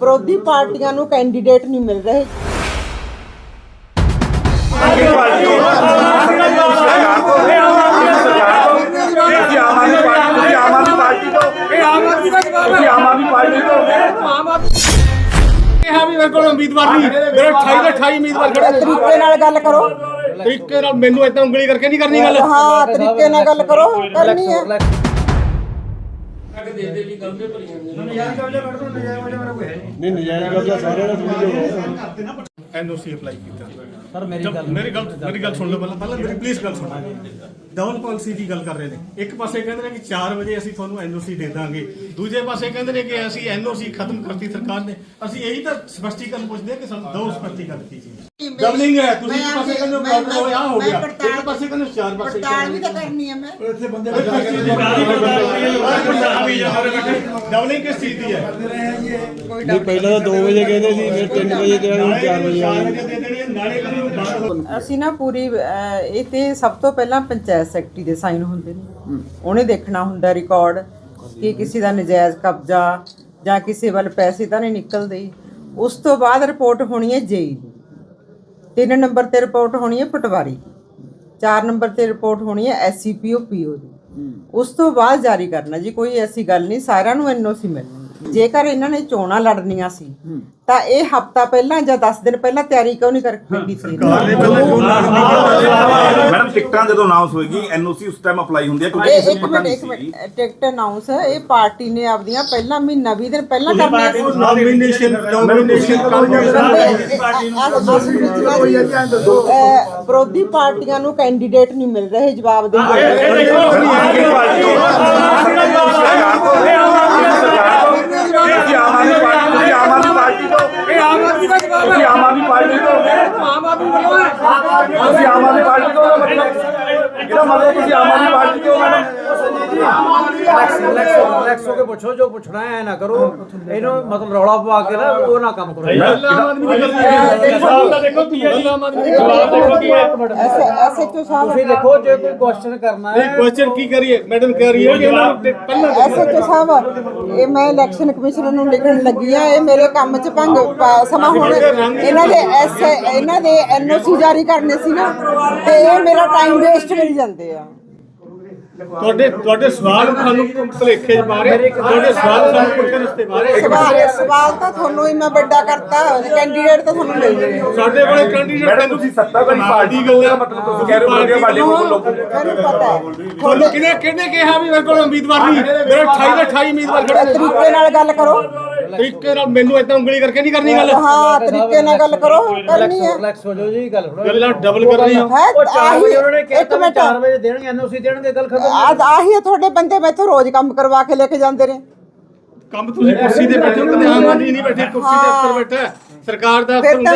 ਵਿਰੋਧੀ ਪਾਰਟੀਆਂ ਨੂੰ ਕੈਂਡੀਡੇਟ ਨਹੀਂ ਮਿਲ ਰਹੇ ਉਮੀਦਵਾਰ ਨਹੀਂ ਮੇਰੇ 28 ਦੇ 28 ਉਮੀਦਵਾਰ ਖੜੇ ਨੇ ਤਰੀਕੇ ਨਾਲ ਗੱਲ ਕਰੋ ਤਰੀਕੇ ਨਾਲ ਮੈਨੂੰ ਇਦਾਂ ਉਂਗਲੀ ਕਰਕੇ ਨਹੀਂ ਕਰਨੀ ਗੱਲ ਹਾਂ ਤਰੀਕੇ ਨਾਲ ਗੱਲ ਕਰੋ ਕਰਨੀ ਹੈ ਐਨਓਸੀ ਅਪਲਾਈ ਕੀਤਾ। ਸਰ ਮੇਰੀ ਗੱਲ ਮੇਰੀ ਗੱਲ ਮੇਰੀ ਗੱਲ ਸੁਣ ਲਓ ਪਹਿਲਾਂ ਪਹਿਲਾਂ ਮੇਰੀ ਪਲੀਜ਼ ਗੱਲ ਸੁਣੋ ਡਬਲ ਪਾਲਿਸੀ ਦੀ ਗੱਲ ਕਰ ਰਹੇ ਨੇ। ਇੱਕ ਪਾਸੇ ਕਹਿੰਦੇ ਨੇ ਕਿ 4 ਵਜੇ ਅਸੀਂ ਤੁਹਾਨੂੰ ਐਨਓਸੀ ਦੇ ਦਾਂਗੇ। ਦੂਜੇ ਪਾਸੇ ਕਹਿੰਦੇ ਨੇ ਕਿ ਅਸੀਂ ਐਨਓਸੀ ਖਤਮ ਕਰਤੀ ਸਰਕਾਰ ਨੇ। ਅਸੀਂ ਇਹੀ ਤਾਂ ਸਪਸ਼ਟੀਕਰਨ ਪੁੱਛਦੇ ਹਾਂ ਕਿ ਸਾਨੂੰ ਦੋ ਸਪਸ਼ਟੀਕਰਨ ਕੀ ਚੀਜ਼ ਡਬਲਿੰਗ ਹੈ ਤੁਸੀਂ ਇੱਕ ਪਾਸੇ ਕਹਿੰਦੇ ਹੋ ਕਿ ਆਰਡਰ ਹੋਇਆ ਹੋ ਗਿਆ। ਇੱਕ ਪਾਸੇ ਕਹਿੰਦੇ ਹੋ ਚਾਰ ਪਾਸੇ ਪੜਤਾਲ ਵੀ ਤਾਂ ਕਰਨੀ ਹੈ ਮੈਂ। ਡਬਲਿੰਗ ਕਿਸ ਚੀਜ਼ ਦੀ ਹੈ? ਨਹੀਂ ਪਹਿਲਾਂ ਤਾਂ 2 ਵਜੇ ਕਹਿੰਦੇ ਸੀ ਫਿਰ 3 ਵਜੇ ਕਿਹਾ ਹੁਣ 4 ਵਜੇ ਆ ਗਏ ਹੈ, ਬੰਦ ਹੋ। ਅਸੀਂ ਨਾ ਪੂਰੀ ਅਹ, ਇਹ ਤੇ ਸਭ ਤੋਂ ਪਹਿਲਾਂ ਪੰਚਾਇਤ ਸੈਕਟਰੀ ਦੇ ਸਾਈਨ ਹੁੰਦੇ ਨੇ। ਉਹਨੇ ਦੇਖਣਾ ਹੁੰਦਾ ਰਿਕਾਰਡ ਕਿ ਕਿਸੇ ਦਾ ਨਜਾਇਜ਼ ਕਬਜ਼ਾ ਜਾਂ ਕਿਸੇ ਵੱਲ ਪੈਸੇ ਤਾਂ ਨਹੀਂ ਨਿਕਲਦੇ। ਉਸ ਤੋਂ ਬਾਅਦ ਰਿਪੋਰਟ ਹੋਣੀ ਹੈ ਜੇਈ ਦੀ। ਤਿੰਨ ਨੰਬਰ ਤੇ ਰਿਪੋਰਟ ਹੋਣੀ ਹੈ ਪਟਵਾਰੀ ਦੀ। ਚਾਰ ਨੰਬਰ ਤੇ ਰਿਪੋਰਟ ਹੋਣੀ ਹੈ ਐਸਸੀਪੀਓ ਪੀਓ ਦੀ। ਉਸ ਤੋਂ ਬਾਅਦ ਜਾਰੀ ਕਰਨਾ ਜੀ ਕੋਈ ਐਸੀ ਗੱਲ ਨਹੀਂ ਸਾਰਿਆਂ ਨੂੰ ਐਨਓਸੀ ਮਿਲਣੀ। ਜੇਕਰ ਇਹਨਾਂ ਨੇ ਚੋਣਾਂ ਲੜਨੀਆਂ ਸੀ ਤਾਂ ਇਹ ਹਫਤਾ ਪਹਿਲਾਂ ਜਾਂ 10 ਦਿਨ ਪਹਿਲਾਂ ਤਿਆਰੀ ਕਿਉਂ ਨਹੀਂ ਕਰਕੇ ਕੀਤੀ ਮੈਡਮ ਟਿਕਟਾਂ ਜਦੋਂ ਅਨਾਉਂਸ ਹੋਏਗੀ ਐਨਓਸੀ ਉਸ ਟਾਈਮ ਅਪਲਾਈ ਹੁੰਦੀ ਹੈ ਕਿਉਂਕਿ ਇਹ ਕਿਸੇ ਇੱਕ ਨੂੰ ਪਤਾ ਮਿੰਟ ਨਹੀਂ ਇੱਕ ਸੀ। ਮਿੰਟ ਟਿਕਟ ਅਨਾਉਂਸ ਇਹ ਪਾਰਟੀ ਨੇ ਆਪਦੀਆਂ ਪਹਿਲਾਂ ਮਹੀਨਾ 20 ਦਿਨ ਪਹਿਲਾਂ ਕਰਨੀਆਂ ਸੀ। ਨੋਮੀਨੇਸ਼ਨ ਨੋਮੀਨੇਸ਼ਨ ਵਿਰੋਧੀ ਪਾਰਟੀਆਂ ਨੂੰ ਕੈਂਡੀਡੇਟ ਨਹੀਂ ਮਿਲ ਰਹੇ ਜਵਾਬ ਦੇ ਤੁਸੀਂ ਆਮ ਆਦਮੀ ਪਾਰਟੀ ਤੁਸੀਂ ਆਮ ਆਦਮੀ ਪਾਰਟੀ ਤੋਂ ਇਹ ਆਮ ਹੈ ਆਮ ਆਦਮੀ ਪਾਰਟੀ ਤੋਂ ਆਮ ਆਦਮੀ ਵੱਲੋਂ ਹੈ ਤੁਸੀਂ ਆਮ ਆਦਮੀ ਪਾਰਟੀ ਤੋਂ ਇਹਦਾ ਮਤਲਬ ਇਹਦਾ ਮਤਲਬ ਤੁਸੀਂ ਆਮ ਆਦਮੀ ਪਾਰਟੀ ਤੋਂ ਮੈਡਮ ਰਿਲੈਕਸ ਹੋ ਕੇ ਪੁੱਛੋ ਜੋ ਪੁੱਛਣਾ ਹੈ ਨਾ ਕਰੋ। ਇਹਨੂੰ ਮਤਲਬ ਰੌਲਾ ਪਵਾ ਕੇ ਨਾ ਉਹ ਨਾ ਕੰਮ ਕਰੋ। ਤੁਸੀਂ ਦੇਖੋ ਜੇ ਕੋਈ ਕੁਐਸਚਨ ਕਰਨਾ ਹੈ ਕੁਐਸਚਨ ਕੀ ਕਰੀਏ? ਮੈਡਮ ਕਹਿ ਰਹੀ ਹੈ ਪਹਿਲਾਂ ਐਸਐਚਓ ਸਾਹਿਬ ਇਹ ਮੈਂ ਇਲੈਕਸ਼ਨ ਕਮਿਸ਼ਨਰ ਨੂੰ ਲਿਖਣ ਲੱਗੀ ਆ ਇਹ ਮੇਰੇ ਕੰਮ 'ਚ ਭੰਗ ਪਾ- ਸਮਾਂ ਹੁਣ ਇਹਨਾਂ ਦੇ ਐਸ ਇਹਨਾਂ ਦੇ ਐਨਓਸੀ ਜਾਰੀ ਕਰਨੇ ਸੀ ਨਾ ਤੇ ਇਹ ਮੇਰਾ ਟਾਈਮ ਵੇਸਟ ਕਰੀ ਜਾਂਦੇ ਆ। ਤੁਹਾਡੇ ਤੁਹਾਡੇ ਸਵਾਲ ਸਾਨੂੰ ਭਲੇਖੇ ਚ ਮਾਰੇ ਤੁਹਾਡੇ ਸਵਾਲ ਸਾਨੂੰ ਪੁੱਠੇ ਰਸਤੇ ਮਾਰੇ ਸਵਾਲ ਸਵਾਲ ਤਾਂ ਤੁਹਾਨੂੰ ਹੀ ਮੈਂ ਵੱਡਾ ਕਰਤਾ। ਕੈਂਡੀਡੇਟ ਤਾਂ ਤੁਹਾਨੂੰ ਮਿਲ ਜਵੇ ਸਾਡੇ ਕੋਲੇ ਕੈਂਡੀਡੇਟ ਮੈਡਮ ਤੁਸੀਂ ਸੱਤਾਧਾਰੀ ਪਾਰਟੀ ਗੱਲ ਦਾ ਮਤਲਬ ਤੁਸੀਂ ਕਹਿ ਰਹੇ ਹੋ ਕਿ ਪਾਰਟੀ ਕੋਲ ਲੋਕ। ਮੈਨੂੰ ਪਤਾ ਹੈ। ਤੁਹਾਨੂੰ ਕਿਹਨੇ ਕਿਹਨੇ ਕਿਹਾ ਵੀ ਮੇਰੇ ਕੋਲ ਉਮੀਦਵਾਰ ਨਹੀਂ? ਮੇਰੇ 28 ਦੇ 28 ਉਮੀਦਵਾਰ ਖੜੇ ਨੇ। ਤਰੀਕੇ ਨਾਲ ਗੱਲ ਕਰੋ। ਤਰੀਕੇ ਨਾਲ ਮੈਨੂੰ ਇਦਾਂ ਉਂਗਲੀ ਕਰਕੇ ਨਹੀਂ ਕਰਨੀ ਗੱਲ? ਹਾਂ ਤਰੀਕੇ ਨਾਲ ਗੱਲ ਕਰੋ ਕਰਨੀ ਹੈ ਰਿਲੈਕਸ ਹੋ ਜਾਓ ਜੀ ਗੱਲ ਗੱਲਾਂ ਡਬਲ ਕਰ ਰਹੀ ਹੋ। ਉਹ 4 ਵਜੇ ਉਹਨਾਂ ਨੇ ਇੱਕ ਕਿਹਾ ਮਿੰਟ। 4 ਵਜੇ ਦੇਣਗੇ ਐਨਓਸੀ ਦੇਣਗੇ ਗੱਲ ਖਤਮ ਆਜ ਆਹੀ ਹੈ ਤੁਹਾਡੇ ਬੰਦੇ ਮੈਥੋਂ ਰੋਜ਼ ਕੰਮ ਕਰਵਾ ਕੇ ਲੈ ਕੇ ਜਾਂਦੇ ਨੇ। ਕੰਮ ਤੁਸੀਂ ਕੁਰਸੀ ਤੇ ਬੈਠੇ ਹੋ ਕਦੇ ਆਮ ਆਦਮੀ ਨਹੀਂ ਬੈਠੇ ਕੁਰਸੀ ਤੇ ਅਫਸਰ ਬੈਠਾ ਹੈ। ਸਰਕਾਰ ਦਾ ਅਫਸਰ ਹੁੰਦਾ।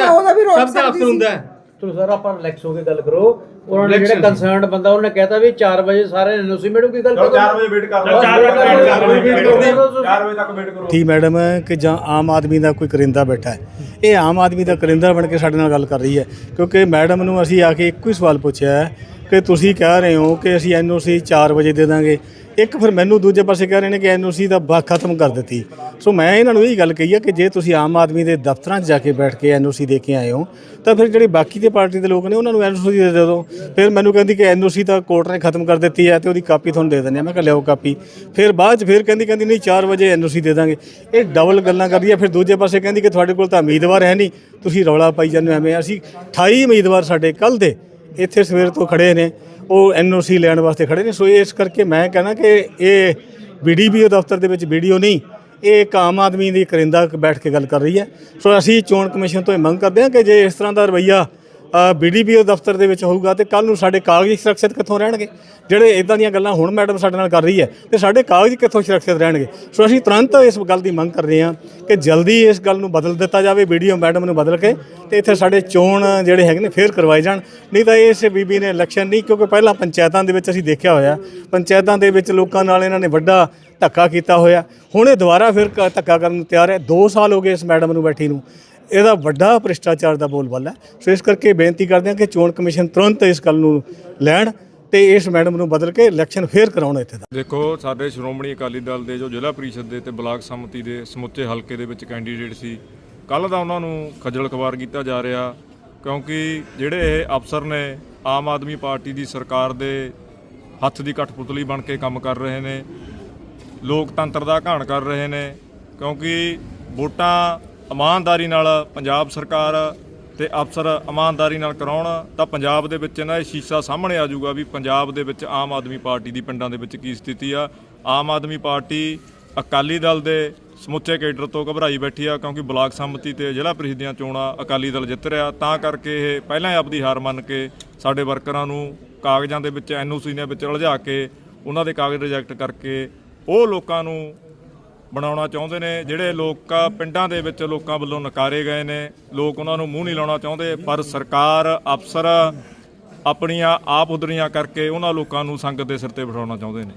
ਸਭ ਦਾ ਅਫਸਰ। ਹੁੰਦਾ ਹੈ। ਤੁਸੀਂ ਸਰ ਆਪਾਂ ਰਿਲੈਕਸ ਹੋ ਕੇ ਗੱਲ ਕਰੋ। ਉਹਨਾਂ ਨੇ ਜਿਹੜਾ ਕੰਸਰਨਡ ਬੰਦਾ ਉਹਨੇ ਕਹਿਤਾ ਵੀ 4 ਵਜੇ ਸਾਰੇ ਐਨਓਸੀ ਮਿਲੂਗੀ ਗੱਲ ਖਤਮ 4 ਵਜੇ ਵੇਟ ਕਰ ਲਓ। 4 ਵਜੇ ਕਰਦੇ ਹਾਂ। 4 ਵਜੇ ਤੱਕ ਵੇਟ ਕਰੋ। ਥੀ ਮੈਡਮ ਕਿ ਜਾਂ ਆਮ ਆਦਮੀ ਦਾ ਕੋਈ ਕਰਿੰਦਾ ਬੈਠਾ ਹੈ। ਇਹ ਆਮ ਆਦਮੀ ਦਾ ਕਰਿੰਦਾ ਬਣ ਕੇ ਸਾਡੇ ਨਾਲ ਗੱਲ ਕਰ ਰਹੀ ਹੈ ਕਿਉਂਕਿ ਮੈਡਮ ਨੂੰ ਅਸੀਂ ਆ ਕੇ ਇੱਕੋ ਹੀ ਸਵਾਲ ਪੁੱਛਿਆ ਹੈ ਕਿ ਤੁਸੀਂ ਕਹਿ ਰਹੇ ਹੋ ਕਿ ਅਸੀਂ ਐਨਓਸੀ 4 ਵਜੇ ਦੇ ਦਾਂਗੇ। ਇੱਕ ਫਿਰ ਮੈਨੂੰ ਦੂਜੇ ਪਾਸੇ ਕਹਿ ਰਹੇ ਨੇ ਕਿ ਐਨਓਸੀ ਦਾ ਬਾ ਖਤਮ ਕਰ ਦਿੱਤੀ। ਸੋ ਮੈਂ ਇਹਨਾਂ ਨੂੰ ਇਹ ਗੱਲ ਕਹੀ ਹੈ ਕਿ ਜੇ ਤੁਸੀਂ ਆਮ ਆਦਮੀ ਦੇ ਦਫ਼ਤਰਾਂ 'ਚ ਜਾ ਕੇ ਬੈਠ ਕੇ ਐਨਓਸੀ ਦੇ ਕੇ ਆਏ ਹੋ, ਤਾਂ ਫਿਰ ਜਿਹੜੇ ਬਾਕੀ ਦੇ ਪਾਰਟੀ ਦੇ ਲੋਕ ਨੇ ਉਹਨਾਂ ਨੂੰ ਐਨਓਸੀ ਦੇ ਦਿਓ। ਫਿਰ ਮੈਨੂੰ ਕਹਿੰਦੀ ਕਿ ਐਨਓਸੀ ਤਾਂ ਕੋਰਟ ਨੇ ਖਤਮ ਕਰ ਦਿੱਤੀ ਹੈ ਤੇ ਉਹਦੀ ਕਾਪੀ ਤੁਹਾਨੂੰ ਦੇ ਦਿੰਦੇ ਆ। ਮੈਂ ਕਿਹਾ, ਲਿਆਓ ਕਾਪੀ। ਫਿਰ ਬਾਅਦ 'ਚ ਫਿਰ ਕਹਿੰਦੀ ਕਹਿੰਦੀ, ਨਹੀਂ 4 ਵਜੇ ਐਨਓਸੀ ਦੇ ਦਾਂਗੇ। ਇਹ ਡਬਲ ਗੱਲਾਂ ਕਰਦੀ ਹੈ ਫਿਰ ਦੂਜੇ ਪਾਸੇ ਕਹਿੰਦੀ ਕਿ ਤੁਹਾਡੇ ਕੋਲ ਤਾਂ ਉਮੀਦਵਾਰ ਹੈ ਨਹੀਂ। ਤੁਸੀਂ ਰੌਲਾ ਪਾਈ ਜਾਂਦੇ ਹੋ ਐਵੇਂ। ਅਸੀਂ 28 ਉਮੀਦਵਾਰ ਸਾਡੇ ਕੱਲ ਦੇ ਇੱਥੇ ਸਵੇਰ ਤੋਂ ਖੜੇ ਨੇ। ਉਹ ਐਨਓਸੀ ਲੈਣ ਵਾਸਤੇ ਖੜੇ ਨੇ। ਸੋ ਇਸ ਕਰਕੇ ਮੈਂ ਕਹਿਣਾ ਕਿ ਇਹ ਬੀਡੀਪੀਓ ਦਫ਼ਤਰ ਦੇ ਵਿੱਚ ਵੀਡੀਓ ਨਹੀਂ, ਇਹ ਇੱਕ ਆਮ ਆਦਮੀ ਦੀ ਕਰਿੰਦਾ ਬੈਠ ਕੇ ਗੱਲ ਕਰ ਰਹੀ ਹੈ। ਸੋ ਅਸੀਂ ਚੋਣ ਕਮਿਸ਼ਨ ਤੋਂ ਇਹ ਮੰਗ ਕਰਦੇ ਹਾਂ ਕਿ ਜੇ ਇਸ ਤਰ੍ਹਾਂ ਦਾ ਰਵਈਆ ਬੀਡੀਪੀਓ ਦਫ਼ਤਰ ਦੇ ਵਿੱਚ ਹੋਊਗਾ ਤੇ ਕੱਲ ਨੂੰ ਸਾਡੇ ਕਾਗਜ਼ ਸੁਰੱਖਿਅਤ ਕਿੱਥੋਂ ਰਹਿਣਗੇ? ਜਿਹੜੇ ਇਦਾਂ ਦੀਆਂ ਗੱਲਾਂ ਹੁਣ ਮੈਡਮ ਸਾਡੇ ਨਾਲ ਕਰ ਰਹੀ ਹੈ, ਤੇ ਸਾਡੇ ਕਾਗਜ਼ ਕਿੱਥੋਂ ਸੁਰੱਖਿਅਤ ਰਹਿਣਗੇ? ਸੋ ਅਸੀਂ ਤੁਰੰਤ ਇਸ ਗੱਲ ਦੀ ਮੰਗ ਕਰ ਰਹੇ ਹਾਂ ਕਿ ਜਲਦੀ ਇਸ ਗੱਲ ਨੂੰ ਬਦਲ ਦਿੱਤਾ ਜਾਵੇ ਵੀਡੀਓ ਮੈਡਮ ਨੂੰ ਬਦਲ ਕੇ, ਤੇ ਇੱਥੇ ਸਾਡੇ ਚੋਣ ਜਿਹੜੇ ਹੈਗੇ ਨੇ ਫੇਰ ਕਰਵਾਏ ਜਾਣ। ਨਹੀਂ ਤਾਂ ਇਸ ਬੀਬੀ ਨੇ ਇਲੈਕਸ਼ਨ ਨਹੀਂ, ਕਿਉਂਕਿ ਪਹਿਲਾਂ ਪੰਚਾਇਤਾਂ ਦੇ ਵਿੱਚ ਅਸੀਂ ਦੇਖਿਆ ਹੋਇਆ, ਪੰਚਾਇਤਾਂ ਦੇ ਵਿੱਚ ਲੋਕਾਂ ਨਾਲ ਇਹਨਾਂ ਨੇ ਵੱਡਾ ਧੱਕਾ ਕੀਤਾ ਹੋਇਆ। ਹੁਣ ਇਹ ਦੁਬਾਰਾ ਫਿਰ ਧੱਕਾ ਕਰਨ ਨੂੰ ਤਿਆਰ ਹੈ। 2 ਸਾਲ ਹੋ ਗਏ ਇਸ ਮੈਡਮ ਨੂੰ ਬੈਠੀ ਨੂੰ। ਇਹਦਾ ਵੱਡਾ ਭ੍ਰਿਸ਼ਟਾਚਾਰ ਦਾ ਬੋਲਬਾਲਾ ਹੈ। ਸੋ ਇਸ ਕਰਕੇ ਬੇਨਤੀ ਕਰਦੇ ਹਾਂ ਕਿ ਚੋਣ ਕਮਿਸ਼ਨ ਤੁਰੰਤ ਇਸ ਗੱਲ ਨੂੰ ਲੈਣ ਤੇ ਇਸ ਮੈਡਮ ਨੂੰ ਬਦਲ ਕੇ ਇਲੈਕਸ਼ਨ ਫੇਰ ਕਰਾਉਣ ਇੱਥੇ ਦਾ। ਦੇਖੋ, ਸਾਡੇ ਸ਼੍ਰੋਮਣੀ ਅਕਾਲੀ ਦਲ ਦੇ ਜੋ ਜ਼ਿਲ੍ਹਾ ਪ੍ਰੀਸ਼ਦ ਦੇ ਤੇ ਬਲਾਕ ਸੰਮਤੀ ਦੇ ਸਮੁੱਚੇ ਹਲਕੇ ਦੇ ਵਿੱਚ ਕੈਂਡੀਡੇਟ ਸੀ ਕੱਲ ਦਾ ਉਹਨਾਂ ਨੂੰ ਖੱਜਲ ਖਵਾਰ ਕੀਤਾ ਜਾ ਰਿਹਾ ਕਿਉਂਕਿ ਜਿਹੜੇ ਇਹ ਅਫਸਰ ਨੇ, ਆਮ ਆਦਮੀ ਪਾਰਟੀ ਦੀ ਸਰਕਾਰ ਦੇ ਹੱਥ ਦੀ ਕਠਪੁਤਲੀ ਬਣ ਕੇ ਕੰਮ ਕਰ ਰਹੇ ਨੇ, ਲੋਕਤੰਤਰ ਦਾ ਘਾਣ ਕਰ ਰਹੇ ਨੇ ਕਿਉਂਕਿ ਵੋਟਾਂ ਇਮਾਨਦਾਰੀ ਨਾਲ ਪੰਜਾਬ ਸਰਕਾਰ ਤੇ ਅਫਸਰ ਇਮਾਨਦਾਰੀ ਨਾਲ ਕਰਾਉਣ, ਤਾਂ ਪੰਜਾਬ ਦੇ ਵਿੱਚ ਇਹਨਾਂ ਇਹ ਸ਼ੀਸ਼ਾ ਸਾਹਮਣੇ ਆ ਜਾਊਗਾ ਵੀ ਪੰਜਾਬ ਦੇ ਵਿੱਚ ਆਮ ਆਦਮੀ ਪਾਰਟੀ ਦੀ ਪਿੰਡਾਂ ਦੇ ਵਿੱਚ ਕੀ ਸਥਿਤੀ ਆ। ਆਮ ਆਦਮੀ ਪਾਰਟੀ ਅਕਾਲੀ ਦਲ ਦੇ ਸਮੁੱਚੇ ਕੇਡਰ ਤੋਂ ਘਬਰਾਈ ਬੈਠੀ ਆ ਕਿਉਂਕਿ ਬਲਾਕ ਸੰਮਤੀ ਤੇ ਜ਼ਿਲ੍ਹਾ ਪ੍ਰੀਸ਼ਦ ਦੀਆਂ ਚੋਣਾਂ ਅਕਾਲੀ ਦਲ ਜਿੱਤ ਰਿਹਾ। ਤਾਂ ਕਰਕੇ ਇਹ ਪਹਿਲਾਂ ਹੀ ਆਪਦੀ ਹਾਰ ਮੰਨ ਕੇ ਸਾਡੇ ਵਰਕਰਾਂ ਨੂੰ ਕਾਗਜ਼ਾਂ ਦੇ ਵਿੱਚ, ਐਨਓਸੀ ਦੇ ਵਿੱਚ ਉਲਝਾ ਕੇ ਉਹਨਾਂ ਦੇ ਕਾਗਜ਼ ਰਿਜੈਕਟ ਕਰਕੇ ਉਹ ਲੋਕਾਂ ਨੂੰ ਬਣਾਉਣਾ ਚਾਹੁੰਦੇ ਨੇ, ਜਿਹੜੇ ਲੋਕ, ਪਿੰਡਾਂ ਦੇ ਵਿੱਚ ਲੋਕਾਂ ਵੱਲੋਂ ਨਕਾਰੇ ਗਏ ਨੇ, ਲੋਕ ਉਹਨਾਂ ਨੂੰ ਮੂੰਹ ਨਹੀਂ ਲਾਉਣਾ ਚਾਹੁੰਦੇ, ਪਰ ਸਰਕਾਰ, ਅਫਸਰ ਆਪਣੀਆਂ ਆਪ ਉਦਰੀਆਂ ਕਰਕੇ ਉਹਨਾਂ ਲੋਕਾਂ ਨੂੰ ਸੰਗਤ ਦੇ ਸਿਰ ਤੇ ਬਿਠਾਉਣਾ ਚਾਹੁੰਦੇ ਨੇ।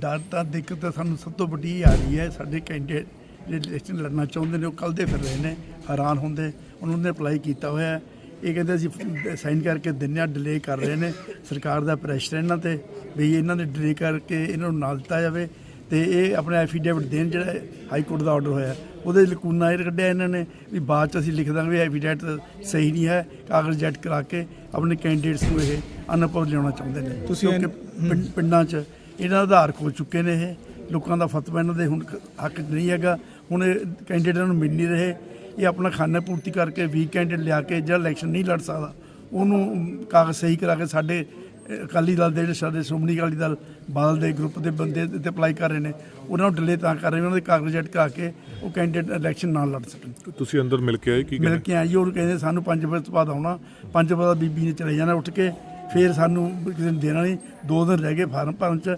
ਡਰ ਤਾਂ ਦਿੱਕਤ ਤਾਂ ਸਾਨੂੰ ਸਭ ਤੋਂ ਵੱਡੀ ਆ ਰਹੀ ਹੈ, ਸਾਡੇ ਕੈਂਡੀਡੇਟ ਜਿਹੜੇ ਇਲੈਕਸ਼ਨ ਲੜਨਾ ਚਾਹੁੰਦੇ ਨੇ, ਉਹ ਕੱਲ੍ਹ ਦੇ ਫਿਰ ਰਹੇ ਨੇ, ਹੈਰਾਨ ਹੁੰਦੇ, ਉਹਨਾਂ ਨੇ ਅਪਲਾਈ ਕੀਤਾ ਹੋਇਆ ਹੈ। ਇਹ ਕਹਿੰਦੇ ਅਸੀਂ ਸਾਈਨ ਕਰਕੇ ਦਿੰਦੇ ਹਾਂ ਡਿਲੇ ਕਰ ਰਹੇ ਨੇ, ਸਰਕਾਰ ਦਾ ਪ੍ਰੈਸ਼ਰ ਇਹਨਾਂ ਤੇ, ਵੀ ਇਹਨਾਂ ਦੇ ਡਿਲੇ ਕਰਕੇ ਇਹਨਾਂ ਨੂੰ ਨਾ ਦਿੱਤਾ ਜਾਵੇ। ਤੇ ਇਹ ਆਪਣਾ ਐਫੀਡੇਵਿਟ ਦੇਣ ਜਿਹੜਾ ਹਾਈ ਕੋਰਟ ਦਾ ਆਰਡਰ ਹੋਇਆ ਉਹਦੇ ਲਕੂਨਾ ਇਹ ਕੱਢਿਆ ਇਹਨਾਂ ਨੇ ਵੀ ਬਾਅਦ ਚ ਅਸੀਂ ਲਿਖ ਦਾਂਗੇ ਐਫੀਡੇਵਿਟ ਸਹੀ ਨਹੀਂ ਹੈ ਕਾਗਜ਼ ਜੱਟ ਕਰਾ ਕੇ ਆਪਣੇ ਕੈਂਡੀਡੇਟਸ ਨੂੰ ਇਹ ਅਨੁਭਵ ਲਿਆਉਣਾ ਚਾਹੁੰਦੇ ਨੇ। ਤੁਸੀਂ ਪਿੰਡਾਂ 'ਚ ਇਹਨਾਂ ਦਾ ਆਧਾਰ ਖੋਲ ਚੁੱਕੇ ਨੇ ਇਹ ਲੋਕਾਂ ਦਾ ਫਤਵਾ ਇਹਨਾਂ ਦੇ ਹੁਣ ਹੱਕ ਨਹੀਂ ਹੈਗਾ। ਹੁਣ ਕੈਂਡੀਡੇਟਾਂ ਨੂੰ ਮਿਲ ਨਹੀਂ ਰਹੇ ਇਹ ਆਪਣਾ ਖਾਨਾ ਪੂਰਤੀ ਕਰਕੇ ਵੀ ਕੈਂਡੀਡੇਟ ਲਿਆ ਕੇ ਜਿਹੜਾ ਇਲੈਕਸ਼ਨ ਨਹੀਂ ਲੜ ਸਕਦਾ ਉਹਨੂੰ ਕਾਗਜ਼ ਸਹੀ ਕਰਾ ਕੇ ਸਾਡੇ ਅਕਾਲੀ ਦਲ ਦੇ ਜਿਹੜੇ ਸਾਡੇ ਸ਼੍ਰੋਮਣੀ ਅਕਾਲੀ ਦਲ ਬਾਦਲ ਦੇ ਗਰੁੱਪ ਦੇ ਬੰਦੇ ਤੇ ਅਪਲਾਈ ਕਰ ਰਹੇ ਨੇ ਉਹਨਾਂ ਨੂੰ ਡਿਲੇ ਤਾਂ ਕਰ ਰਹੇ ਨੇ ਉਹਨਾਂ ਦੇ ਕਾਗਜ਼ ਜੱਟ ਕਰਾ ਕੇ ਉਹ ਕੈਂਡੀਡੇਟ ਇਲੈਕਸ਼ਨ ਨਾ ਲੜ ਸਕਣ ਤੁਸੀਂ ਅੰਦਰ ਮਿਲ ਕੇ ਆਏ ਕੀ ਮਿਲ ਕੇ ਆਈ ਉਹ ਕਹਿੰਦੇ ਸਾਨੂੰ 5 ਵਜੇ ਤੋਂ ਬਾਅਦ ਆਉਣਾ 5 ਵਜੇ ਬੀਬੀ ਨੇ ਚਲੇ ਜਾਣਾ ਉੱਠ ਕੇ ਫਿਰ ਸਾਨੂੰ ਕਿਸੇ ਨੇ ਦੇਣਾ ਨਹੀਂ ਦੋ ਦਿਨ ਰਹਿ ਗਏ ਫਾਰਮ ਭਰਨ ਚ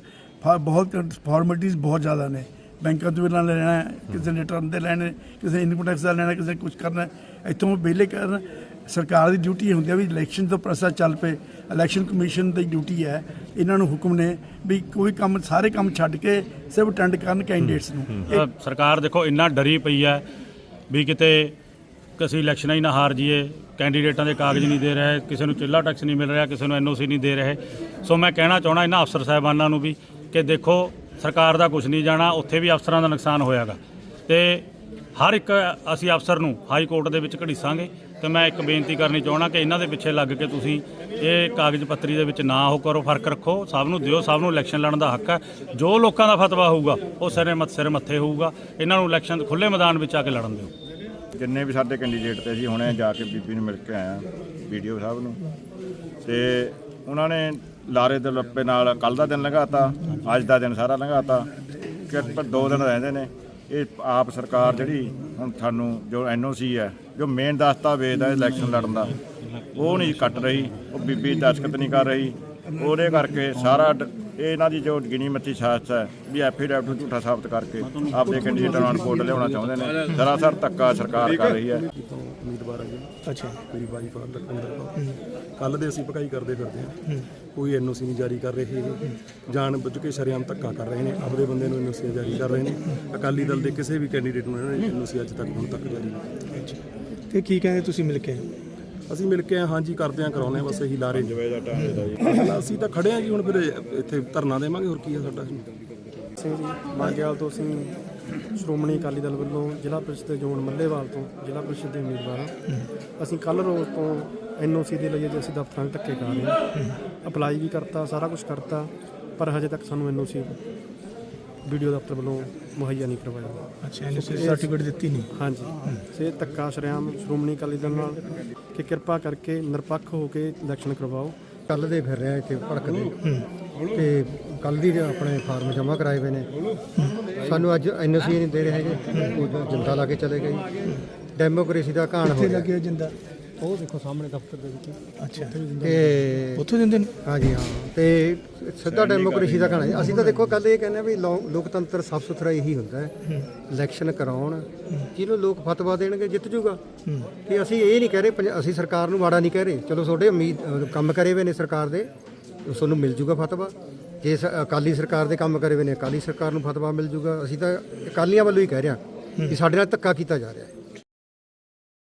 ਬਹੁਤ ਫਾਰਮੈਲਿਟੀਜ਼ ਬਹੁਤ ਜ਼ਿਆਦਾ ਨੇ ਬੈਂਕਾਂ ਤੋਂ ਇਹਨਾਂ ਲੈਣਾ ਕਿਸੇ ਨੇ ਰਿਟਰਨ ਦੇ ਲੈਣੇ ਕਿਸੇ ਨੇ ਇਨਕਮ ਟੈਕਸ ਦਾ ਲੈਣਾ ਕਿਸੇ ਕੁਝ ਕਰਨਾ। ਇੱਥੋਂ ਵਿਹਲੇ ਕਰਨ ਸਰਕਾਰ ਦੀ ਡਿਊਟੀ ਹੁੰਦੀ ਹੈ ਵੀ ਇਲੈਕਸ਼ਨ ਤੋਂ ਪ੍ਰਸਾ ਚੱਲ ਪਏ ਇਲੈਕਸ਼ਨ ਕਮਿਸ਼ਨ ਦੀ ਡਿਊਟੀ ਹੈ ਇਹਨਾਂ ਨੂੰ ਹੁਕਮ ਨੇ ਵੀ ਕੋਈ ਕੰਮ ਸਾਰੇ ਕੰਮ ਛੱਡ ਕੇ ਸਿਰਫ ਅਟੈਂਡ ਕਰਨ ਕੈਂਡੀਡੇਟਸ ਨੂੰ। ਸਰਕਾਰ ਦੇਖੋ ਇੰਨਾ ਡਰੀ ਪਈ ਹੈ ਵੀ ਕਿਤੇ ਕਿਸੇ ਇਲੈਕਸ਼ਨਾਂ ਹੀ ਨਾ ਹਾਰ ਜਾਈਏ ਕੈਂਡੀਡੇਟਾਂ ਦੇ ਕਾਗਜ਼ ਨਹੀਂ ਦੇ ਰਹੇ ਕਿਸੇ ਨੂੰ ਚਿੱਲਾ ਟੈਕਸ ਨਹੀਂ ਮਿਲ ਰਿਹਾ ਕਿਸੇ ਨੂੰ ਐਨਓਸੀ ਨਹੀਂ ਦੇ ਰਹੇ। ਸੋ ਮੈਂ ਕਹਿਣਾ ਚਾਹਣਾ ਇਹਨਾਂ ਅਫਸਰ ਸਾਹਿਬਾਨਾਂ ਨੂੰ ਵੀ ਕਿ ਦੇਖੋ ਸਰਕਾਰ ਦਾ ਕੁਝ ਨਹੀਂ ਜਾਣਾ ਉੱਥੇ ਵੀ ਅਫਸਰਾਂ ਦਾ ਨੁਕਸਾਨ ਹੋਇਆਗਾ। ਤੇ ਹਰ ਇੱਕ ਅਸੀਂ ਅਫਸਰ ਨੂੰ ਹਾਈ ਕੋਰਟ ਦੇ ਵਿੱਚ ਘੜੀਸਾਂਗੇ ਤੇ ਮੈਂ ਇੱਕ ਬੇਨਤੀ ਕਰਨੀ ਚਾਹਣਾ ਕਿ ਇਹਨਾਂ ਦੇ ਪਿੱਛੇ ਲੱਗ ਕੇ ਤੁਸੀਂ ਇਹ ਕਾਗਜ਼ ਪੱਤਰੀ ਦੇ ਵਿੱਚ ਨਾ ਉਹ ਕਰੋ, ਫ਼ਰਕ ਰੱਖੋ, ਸਭ ਨੂੰ ਦਿਓ, ਸਭ ਨੂੰ ਇਲੈਕਸ਼ਨ ਲੜਨ ਦਾ ਹੱਕ ਹੈ। ਜੋ ਲੋਕਾਂ ਦਾ ਫਤਵਾ ਹੋਊਗਾ, ਉਹ ਸਿਰੇ ਮੱਥੇ ਸਿਰ ਮੱਥੇ ਹੋਊਗਾ। ਇਹਨਾਂ ਨੂੰ ਇਲੈਕਸ਼ਨ ਖੁੱਲੇ ਮੈਦਾਨ ਵਿੱਚ ਆ ਕੇ ਲੜਨ ਦਿਓ। ਜਿੰਨੇ ਵੀ ਸਾਡੇ ਕੈਂਡੀਡੇਟ ਤੇ ਜੀ, ਹੁਣੇ ਜਾ ਕੇ ਬੀਬੀ ਨੂੰ ਮਿਲ ਕੇ ਆਇਆ, ਵੀਡੀਓ ਸਾਹਿਬ ਨੂੰ। ਤੇ ਉਹਨਾਂ ਨੇ ਲਾਰੇ ਦੇ ਲੱਪੇ ਨਾਲ ਕੱਲ ਦਾ ਦਿਨ ਲੰਘਾਤਾ, ਅੱਜ ਦਾ ਦਿਨ ਸਾਰਾ ਲੰਘਾਤਾ, ਕਿ ਪਰ ਦੋ ਦਿਨ ਰਹਿੰਦੇ ਨੇ। ਇਹ ਆਪ ਸਰਕਾਰ ਜਿਹੜੀ ਹੁਣ ਸਾਨੂੰ ਜੋ ਐਨਓਸੀ ਹੈ, ਜੋ ਮੇਨ ਦਸਤਾਵੇਜ਼ ਹੈ ਇਲੈਕਸ਼ਨ ਲੜਨ ਦਾ, ਉਹ ਨਹੀਂ ਕੱਟ ਰਹੀ, ਉਹ ਬੀਬੀ ਦਸਖਤ ਨਹੀਂ ਕਰ ਰਹੀ। ਉਹਦੇ ਕਰਕੇ ਸਾਰਾ ਡ- ਇਹ ਇਹਨਾਂ ਦੀ ਜੋ ਗਿਣੀ ਮੱਤੀ ਸਾਜ਼ਿਸ਼ ਹੈ ਵੀ ਐਫੀਡੈਵਿਟ ਨੂੰ ਝੂਠਾ ਸਾਬਤ ਕਰਕੇ ਆਪਣੇ ਕੈਂਡੀਡੇਟਾਂ ਨੂੰ ਅਨਕੋਟ ਲਿਆਉਣਾ ਚਾਹੁੰਦੇ ਨੇ। ਦਰਅਸਲ ਧੱਕਾ ਸਰਕਾਰ ਕਰ ਰਹੀ ਹੈ। ਅੱਛਾ। ਮੇਰੀ ਵਾਈਫ ਆ ਲਖਵਿੰਦਰ ਕੌਰ ਕੱਲ ਦੇ ਅਸੀਂ ਭਕਾਈ ਕਰਦੇ ਫਿਰਦੇ ਹਾਂ। ਕੋਈ ਐਨਓਸੀ ਨਹੀਂ ਜਾਰੀ ਕਰ ਰਹੇ ਇਹ ਜਾਣ ਬੁੱਝ ਕੇ ਸ਼ਰੇਆਮ ਧੱਕਾ ਕਰ ਰਹੇ ਨੇ। ਆਪਦੇ ਬੰਦੇ ਨੂੰ ਐਨਓਸੀ ਜਾਰੀ ਕਰ ਰਹੇ ਨੇ। ਅਕਾਲੀ ਦਲ ਦੇ ਕਿਸੇ ਵੀ ਕੈਂਡੀਡੇਟ ਨੂੰ ਇਹਨਾਂ ਨੇ ਐਨਓਸੀ ਅੱਜ ਤੱਕ ਹੁਣ ਤੱਕ ਜਾਰੀ ਨਹੀਂ ਕੀਤੀ। ਤੇ ਕੀ ਕਹਿੰਦੇ ਤੁਸੀਂ ਮਿਲ ਕੇ? ਅਸੀਂ ਮਿਲ ਕੇ ਹਾਂਜੀ ਕਰਦੇ ਆ ਕਰਾਉਨੇ ਬਸ ਇਹੀ ਲਾਰੇ ਅਸੀਂ ਤਾਂ ਖੜੇ ਆ ਜੀ ਹੁਣ ਫਿਰ ਇੱਥੇ ਧਰਨਾ ਦੇਵਾਂਗੇ ਹੋਰ ਕੀ ਆ ਸਾਡਾ। ਸਿੰਘ ਜੀ ਮਾਂਗਿਆਲ ਤੋਂ ਅਸੀਂ ਸ਼੍ਰੋਮਣੀ ਅਕਾਲੀ ਦਲ ਵੱਲੋਂ ਜ਼ਿਲ੍ਹਾ ਪ੍ਰੀਸ਼ਦ ਦੇ ਜ਼ੋਨ ਮੱਲੇਵਾਲ ਤੋਂ ਜ਼ਿਲ੍ਹਾ ਪ੍ਰੀਸ਼ਦ ਦੇ ਉਮੀਦਵਾਰ ਅਸੀਂ ਕੱਲ ਰੋਜ਼ ਤੋਂ ਐਨਓਸੀ ਦੇ ਲਈ ਅਸੀਂ ਦਫ਼ਤਰਾਂ 'ਚ ਧੱਕੇ ਕਰ ਰਹੇ ਹਾਂ। ਅਪਲਾਈ ਵੀ ਕਰਤਾ ਸਾਰਾ ਕੁਝ ਕਰਤਾ ਪਰ ਹਜੇ ਤੱਕ ਸਾਨੂੰ ਐਨਓਸੀ ਵੀਡੀਓ ਦਫ਼ਤਰ ਵੱਲੋਂ ਮੁਹੱਈਆ ਨਹੀਂ ਕਰਵਾਇਆ। ਅੱਛਾ ਐਨਓਸੀ ਸਰਟੀਫਿਕੇਟ ਦਿੱਤੀ ਨਹੀਂ। ਹਾਂਜੀ। ਸੇ ਧੱਕਾ ਸ਼ਰੇਆਮ ਸ਼੍ਰੋਮਣੀ ਅਕਾਲੀ ਦਲ ਨਾਲ ਕਿ ਕਿਰਪਾ ਕਰਕੇ ਨਿਰਪੱਖ ਹੋ ਕੇ ਇਲੈਕਸ਼ਨ ਕਰਵਾਓ। ਕੱਲ ਦੇ ਫਿਰ ਰਹੇ ਇੱਥੇ ਭੜਕਦੇ। ਤੇ ਕੱਲ ਦੀ ਆਪਣੇ ਫਾਰਮ ਜਮ੍ਹਾਂ ਕਰਾਏ ਹੋਏ ਨੇ। ਸਾਨੂੰ ਅੱਜ ਐਨਓਸੀ ਨਹੀਂ ਦੇ ਰਹੇ ਹੈਗੇ। ਉਹ ਜਨਤਾ ਲਾ ਕੇ ਚਲੇ ਗਏ ਡੈਮੋਕ੍ਰੇਸੀ ਦਾ ਘਾਣ ਹੋ ਗਿਆ। ਲੱਗਿਆ ਜਿੰਦਾ? ਉਹ ਦੇਖੋ ਸਾਹਮਣੇ ਦਫ਼ਤਰ ਦੇ ਵਿੱਚ। ਅੱਛਾ। ਤੇ ਉੱਥੋਂ ਦਿੰਦੇ ਨੇ? ਹਾਂਜੀ ਹਾਂ। ਤੇ ਸਿੱਧਾ ਡੈਮੋਕ੍ਰੇਸੀ ਦਾ ਘਾਣ ਹੈ। ਅਸੀਂ ਤਾਂ ਦੇਖੋ ਕੱਲ ਇਹ ਕਹਿੰਦੇ ਆ ਵੀ ਲੋ- ਲੋਕਤੰਤਰ ਸਾਫ਼ ਸੁਥਰਾ ਇਹੀ ਹੁੰਦਾ ਹੈ। ਇਲੈਕਸ਼ਨ ਕਰਾਉਣ। ਜਿਹਨੂੰ ਲੋਕ ਫਤਵਾ ਦੇਣਗੇ ਜਿੱਤ ਜੂਗਾ। ਤੇ ਅਸੀਂ ਇਹ ਨਹੀਂ ਕਹਿ ਰਹੇ ਪੰਜ- ਅਸੀਂ ਸਰਕਾਰ ਨੂੰ ਮਾੜਾ ਨਹੀਂ ਕਹਿ ਰਹੇ। ਚਲੋ ਤੁਹਾਡੇ ਉਮੀਦ ਅਹ ਕੰਮ ਕਰੇ ਹੋਏ ਨੇ ਸਰਕਾਰ ਦੇ। ਤੁਹਾਨੂੰ ਮਿਲ ਜੂਗਾ ਫਤਵਾ। ਜੇ ਸ- ਅਕਾਲੀ ਸਰਕਾਰ ਦੇ ਕੰਮ ਕਰੇ ਹੋਏ ਨੇ, ਅਕਾਲੀ ਸਰਕਾਰ ਨੂੰ ਫਤਵਾ ਮਿਲ ਜੂਗਾ। ਅਸੀਂ ਤਾਂ ਅਕਾਲੀਆਂ ਵੱਲੋਂ ਹੀ ਕਹਿ ਰਹੇ ਹਾਂ ਕਿ ਸਾਡੇ ਨਾਲ ਧੱਕਾ ਕੀਤਾ ਜਾ ਰਿਹਾ ਹੈ।